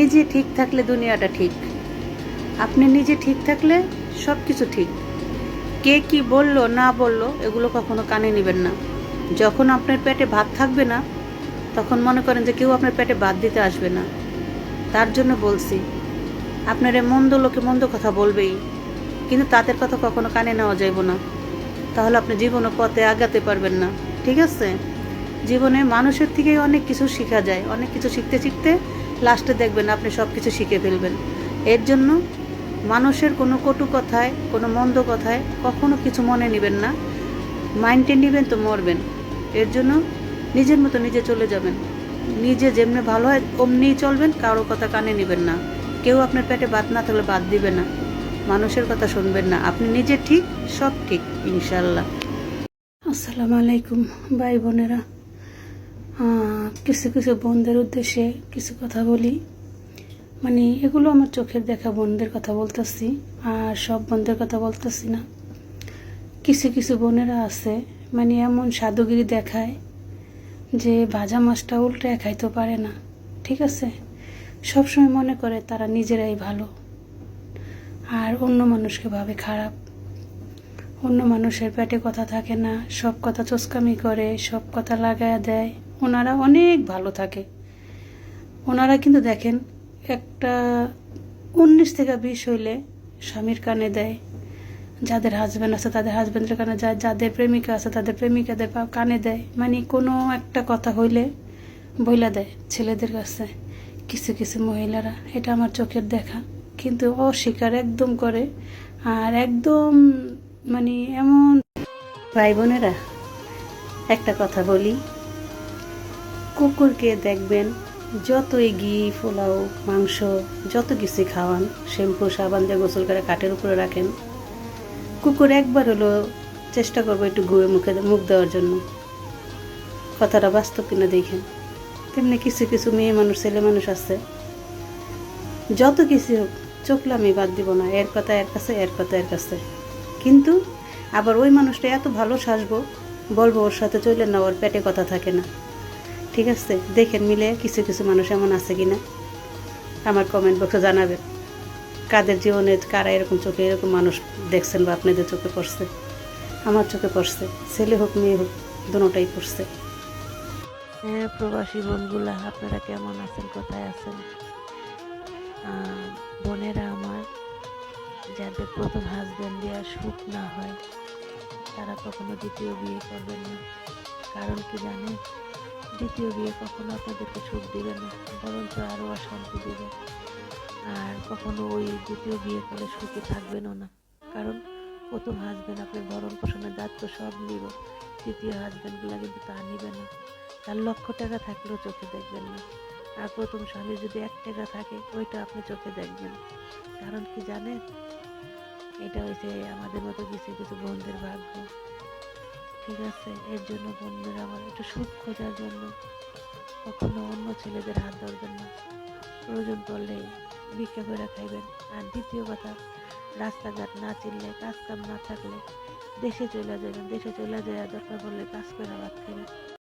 নিজে ঠিক থাকলে দুনিয়াটা ঠিক। আপনি নিজে ঠিক থাকলে সব কিছু ঠিক। কে কি বলল, না বলল, এগুলো কখনো কানে নেবেন না। যখন আপনার পেটে ভাত থাকবে না, তখন মনে করেন যে কেউ আপনার পেটে ভাত দিতে আসবে না। তার জন্য বলছি, আপনার মন্দ লোকে মন্দ কথা বলবেই, কিন্তু তাদের কথা কখনো কানে নেওয়া যাইব না। তাহলে আপনি জীবন পথে আগাতে পারবেন না, ঠিক আছে? জীবনে মানুষের থেকেই অনেক কিছু শেখা যায়, অনেক কিছু শিখতে শিখতে লাস্টে দেখবেন আপনি সব কিছু শিখে ফেলবেন। এর জন্য মানুষের কোনো কটু কথায়, কোনো মন্দ কথায় কখনো কিছু মনে নেবেন না। মাইন্ডে নেবেন তো মরবেন। এর জন্য নিজের মতো নিজে চলে যাবেন। নিজে যেমনি ভালো হয় অমনিই চলবেন, কারও কথা কানে নেবেন না। কেউ আপনার পেটে বাদ না থাকলে বাদ দিবে না। মানুষের কথা শুনবেন না। আপনি নিজে ঠিক, সব ঠিক ইনশাল্লাহ আসসালামু আলাইকুম, ভাই বোনেরা। কিছু কিছু বোনদের উদ্দেশ্যে কিছু কথা বলি। মানে এগুলো আমার চোখের দেখা বোনদের কথা বলতেছি, আর সব বোনদের কথা বলতেছি না। কিছু কিছু বোনেরা আছে মানে এমন সাধুগিরি দেখায় যে ভাজা মাছটা উল্টে খাইতে পারে না, ঠিক আছে? সবসময় মনে করে তারা নিজেরাই ভালো, আর অন্য মানুষকে ভাবে খারাপ। অন্য মানুষের পেটে কথা থাকে না, সব কথা চোস্কামি করে, সব কথা লাগায়া দেয়। ওনারা অনেক ভালো থাকে। ওনারা কিন্তু দেখেন, একটা উনিশ থেকে বিশ হইলে স্বামীর কানে দেয়, যাদের হাজব্যান্ড আছে তাদের হাজব্যান্ডের কানে যায়, যাদের প্রেমিকা আছে তাদের প্রেমিকাদের কানে দেয়। মানে কোনো একটা কথা হইলে বইলা দেয় ছেলেদের কাছে, কিছু কিছু মহিলারা। এটা আমার চোখের দেখা। কিন্তু অস্বীকার একদম করে আর একদম মানে এমন ভাই বোনেরা, একটা কথা বলি কুকুরকে দেখবেন যতই ঘি, পোলাও, মাংস, যত কিছু খাওয়ান, শ্যাম্পু, সাবান দিয়ে গোসল করে কাঠের উপরে রাখেন। কুকুর একবার হলো চেষ্টা করব একটু গুয়ে মুখে মুখ দেওয়ার জন্য। কথাটা বাস্তব কিনা দেখেন। তেমনি কিছু কিছু মেয়ে মানুষ, ছেলে মানুষ আছে। যত কিছু হোক চোখলে চোখলামি বাদ দিব না, এর কথা এর কাছে, এর কথা এর কাছে। কিন্তু আবার ওই মানুষটা এত ভালো সাজবো, বলব ওর সাথে চলে না, ওর পেটে কথা থাকে না। ঠিক আছে, দেখেন মিলে কিছু কিছু মানুষ এমন আছে কি না আমার কমেন্ট বক্সে জানাবেন। কাদের জীবনে কারা এরকম চোখে এরকম মানুষ দেখছেন বা আপনাদের চোখে পড়ছে? আমার চোখে পড়ছে, ছেলে হোক, মেয়ে হোক, দুটাই পড়ছে। হ্যাঁ প্রবাসী বোনগুলা, আপনারা কেমন আছেন? কোথায় আছেন? বোনেরা আমার, যাদের প্রথম হাজব্যান্ড দেওয়া সুখ না হয়, তারা কখনো দ্বিতীয় বিয়ে করবেন না। কারণ কি জানেন? দ্বিতীয় বিয়ে কখনো আপনাদেরকে সুখ দিবে না, বরঞ্চ আরও অশান্তি দেবে। আর কখনো ওই দ্বিতীয় বিয়ে করে সুখে থাকবেনও না। কারণ প্রথম হাজব্যান্ড আপনার ভরণ পোষণের দায়িত্ব সব নিব দ্বিতীয় হাজব্যান্ডগুলো কিন্তু তা নিবে না। তার লক্ষ টাকা থাকলেও চোখে দেখবেন না। আর প্রথম স্বামী যদি এক টাকা থাকে, ওইটা আপনি চোখে দেখবেন। কারণ কি জানেন? এটা হয়েছে আমাদের মতো কিছু কিছু বোনদের ভাগ্য। ঠিক আছে, এর জন্য বন্ধুরা আমার একটু সুখ খোঁজার জন্য। কখনো অন্য ছেলেদের হাত ধরবেন না। প্রয়োজন পড়লে ভিক্ষা করে খাইবেন। আর দ্বিতীয় কথা, রাস্তাঘাট না চিনলে, কাজ কাম না থাকলে দেশে চলে যাবেন দেশে চলে যায় দরকার পড়লে কাজ করে ভাত খাবেন